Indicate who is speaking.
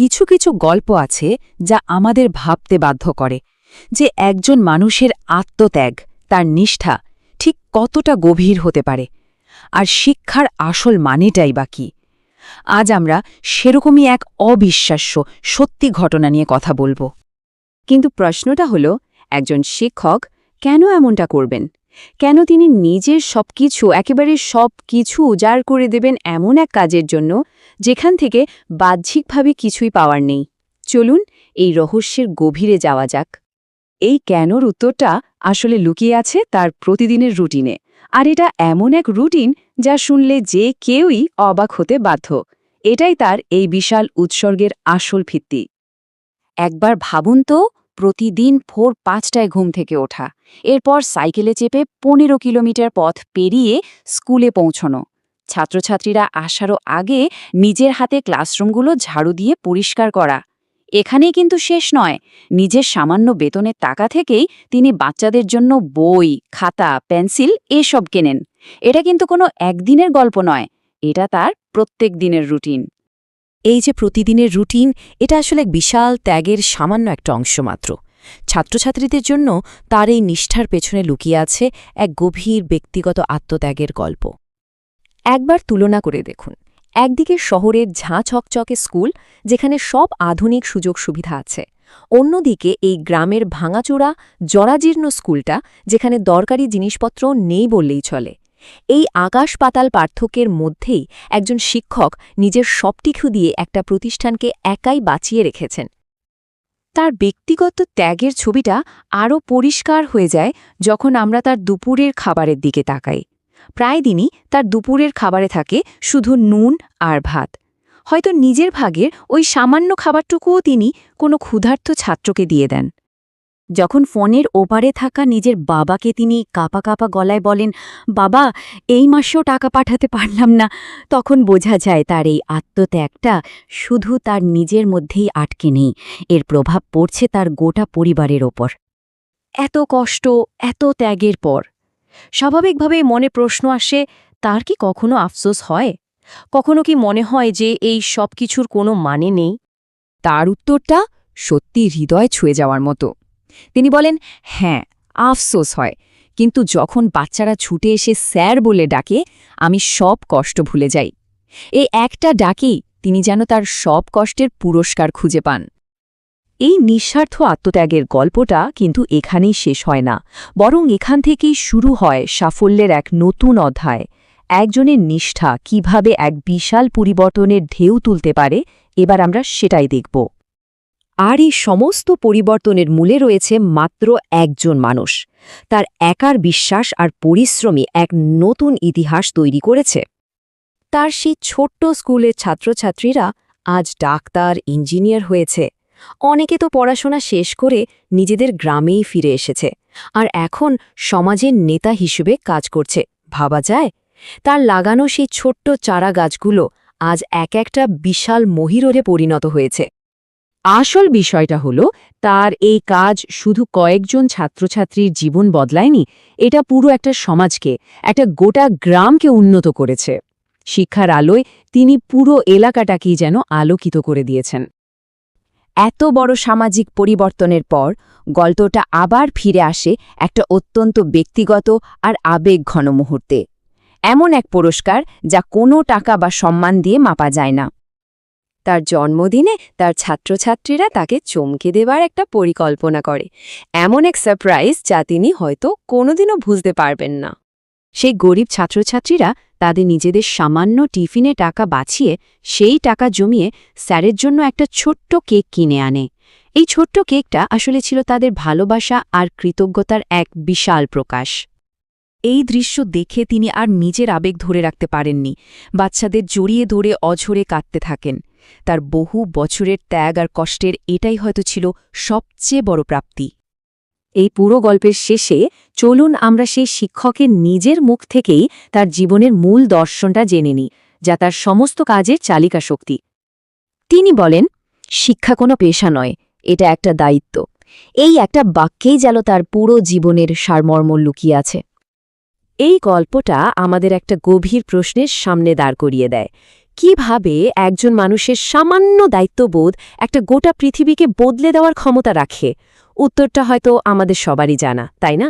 Speaker 1: কিছু কিছু গল্প আছে যা আমাদের ভাবতে বাধ্য করে, যে একজন মানুষের আত্মত্যাগ, তার নিষ্ঠা ঠিক কতটা গভীর হতে পারে, আর শিক্ষার আসল মানেটাই বা কি। আজ আমরা সেরকমই এক অবিশ্বাস্য, সত্যি ঘটনা নিয়ে কথা বলব।
Speaker 2: কিন্তু প্রশ্নটা হলো, একজন শিক্ষক কেন এমনটা করবেন? কেন তিনি নিজের সবকিছু, একেবারে সব কিছু উজাড় করে দেবেন এমন এক কাজের জন্য, যেখান থেকে বাহ্যিকভাবে কিছুই পাওয়ার নেই? চলুন এই রহস্যের গভীরে যাওয়া যাক। এই কেনর উত্তরটা আসলে লুকিয়ে আছে তার প্রতিদিনের রুটিনে, আর এটা এমন এক রুটিন যা শুনলে যে কেউই অবাক হতে বাধ্য। এটাই তার এই বিশাল উৎসর্গের আসল ভিত্তি। একবার ভাবুন তো প্রতিদিন ভোর পাঁচটায় ঘুম থেকে ওঠা। এরপর সাইকেলে চেপে পনেরো কিলোমিটার পথ পেরিয়ে স্কুলে পৌঁছনো। ছাত্রছাত্রীরা আসারও আগে নিজের হাতে ক্লাসরুমগুলো ঝাড়ু দিয়ে পরিষ্কার করা। এখানেই কিন্তু শেষ নয়, নিজের সামান্য বেতনের টাকা থেকেই তিনি বাচ্চাদের জন্য বই, খাতা, পেন্সিল এসব কেনেন। এটা কিন্তু কোনো একদিনের গল্প নয়, এটা তার প্রত্যেক দিনের রুটিন।
Speaker 3: এই যে প্রতিদিনের রুটিন, এটা আসলে এক বিশাল ত্যাগের সামান্য একটা অংশ মাত্র। ছাত্রছাত্রীদের জন্য তার এই নিষ্ঠার পেছনে লুকিয়ে আছে এক গভীর ব্যক্তিগত আত্মত্যাগের গল্প। একবার তুলনা করে দেখুন। একদিকে শহরের ঝাঁ ছকচকে স্কুল, যেখানে সব আধুনিক সুযোগ সুবিধা আছে। অন্যদিকে এই গ্রামের ভাঙাচোরা, জরাজীর্ণ স্কুলটা, যেখানে দরকারি জিনিসপত্র নেই বললেই চলে। এই আকাশ পাতাল পার্থক্যের মধ্যেই একজন শিক্ষক নিজের সবটিখু দিয়ে একটা প্রতিষ্ঠানকে একাই বাঁচিয়ে রেখেছেন।
Speaker 2: তার ব্যক্তিগত ত্যাগের ছবিটা আরও পরিষ্কার হয়ে যায় যখন আমরা তার দুপুরের খাবারের দিকে তাকাই। প্রায় দিনই তার দুপুরের খাবারে থাকে শুধু নুন আর ভাত। হয়তো নিজের ভাগের ওই সামান্য খাবারটুকুও তিনি কোনো ক্ষুধার্ত ছাত্রকে দিয়ে দেন। যখন ফোনের ওপারে থাকা নিজের বাবাকে তিনি কাপা কাপা গলায় বলেন, বাবা, এই মাসেও টাকা পাঠাতে পারলাম না। তখন বোঝা যায় তার এই আত্মত্যাগটা শুধু তার নিজের মধ্যেই আটকে নেই। এর প্রভাব পড়ছে তার গোটা পরিবারের ওপর। এত কষ্ট, এত ত্যাগের পর। স্বাভাবিকভাবে মনে প্রশ্ন আসে, তার কি কখনো আফসোস হয়? কখনো কি মনে হয় যে এই সব কিছুর কোনো মানে নেই?
Speaker 1: তার উত্তরটা সত্যি হৃদয় ছুঁয়ে যাওয়ার মতো। তিনি বলেন হ্যাঁ আফসোস হয়। কিন্তু যখন বাচ্চারা ছুটে এসে স্যার বলে ডাকে, আমি সব কষ্ট ভুলে যাই। এই একটা ডাকেই তিনি যেন তার সব কষ্টের পুরস্কার খুঁজে পান।
Speaker 2: এই নিঃস্বার্থ আত্মত্যাগের গল্পটা কিন্তু এখানেই শেষ হয় না। বরং এখান থেকেই শুরু হয় সাফল্যের এক নতুন অধ্যায়। একজনের নিষ্ঠা কীভাবে এক বিশাল পরিবর্তনের ঢেউ তুলতে পারে, এবার আমরা সেটাই দেখব। আর এই সমস্ত পরিবর্তনের মূলে রয়েছে মাত্র একজন মানুষ। তার একার বিশ্বাস আর পরিশ্রমী এক নতুন ইতিহাস তৈরি করেছে। তার সেই ছোট্ট স্কুলের ছাত্রছাত্রীরা আজ ডাক্তার, ইঞ্জিনিয়ার হয়েছে। অনেকে তো পড়াশোনা শেষ করে নিজেদের গ্রামেই ফিরে এসেছে আর এখন সমাজের নেতা হিসেবে কাজ করছে। ভাবা যায়, তার লাগানো সেই ছোট্ট চারা গাছগুলো আজ এক একটা বিশাল মহিররে পরিণত হয়েছে। আসল বিষয়টা হলো, তার এই কাজ শুধু কয়েকজন ছাত্রছাত্রীর জীবন বদলায়নি, এটা পুরো একটা সমাজকে, একটা গোটা গ্রামকে উন্নত করেছে। শিক্ষার আলোয় তিনি পুরো এলাকাটাকেই যেন আলোকিত করে দিয়েছেন। এত বড় সামাজিক পরিবর্তনের পর গল্পটা আবার ফিরে আসে একটা অত্যন্ত ব্যক্তিগত আর আবেগ ঘন মুহূর্তে। এমন এক পুরস্কার যা কোনো টাকা বা সম্মান দিয়ে মাপা যায় না। তার জন্মদিনে তার ছাত্রছাত্রীরা তাকে চমকে দেবার একটা পরিকল্পনা করে। এমন এক সারপ্রাইজ যা তিনি হয়তো কোনোদিনও বুঝতে পারবেন না। সেই গরিব ছাত্রছাত্রীরা তাদের নিজেদের সামান্য টিফিনে টাকা বাঁচিয়ে সেই টাকা জমিয়ে স্যারের জন্য একটা ছোট্ট কেক কিনে আনে। এই ছোট্ট কেকটা আসলে ছিল তাদের ভালোবাসা আর কৃতজ্ঞতার এক বিশাল প্রকাশ। এই দৃশ্য দেখে তিনি আর নিজের আবেগ ধরে রাখতে পারেননি। বাচ্চাদের জড়িয়ে ধরে অঝরে কাঁদতে থাকেন। তার বহু বছরের ত্যাগ আর কষ্টের এটাই হয়তো ছিল সবচেয়ে বড় প্রাপ্তি। এই পুরো গল্পের শেষে চলুন আমরা সেই শিক্ষকের নিজের মুখ থেকেই তার জীবনের মূল দর্শনটা জেনে নিই, যা তার সমস্ত কাজের চালিকা শক্তি। তিনি বলেন, শিক্ষা কোনো পেশা নয়, এটা একটা দায়িত্ব। এই একটা বাক্যেই যেন তার পুরো জীবনের সারমর্ম লুকিয়ে আছে। এই গল্পটা আমাদের একটা গভীর প্রশ্নের সামনে দাঁড় করিয়ে দেয় কীভাবে একজন মানুষের সামান্য দায়িত্ববোধ একটা গোটা পৃথিবীকে বদলে দেওয়ার ক্ষমতা রাখে? উত্তরটা হয়তো আমাদের সবারই জানা, তাই না?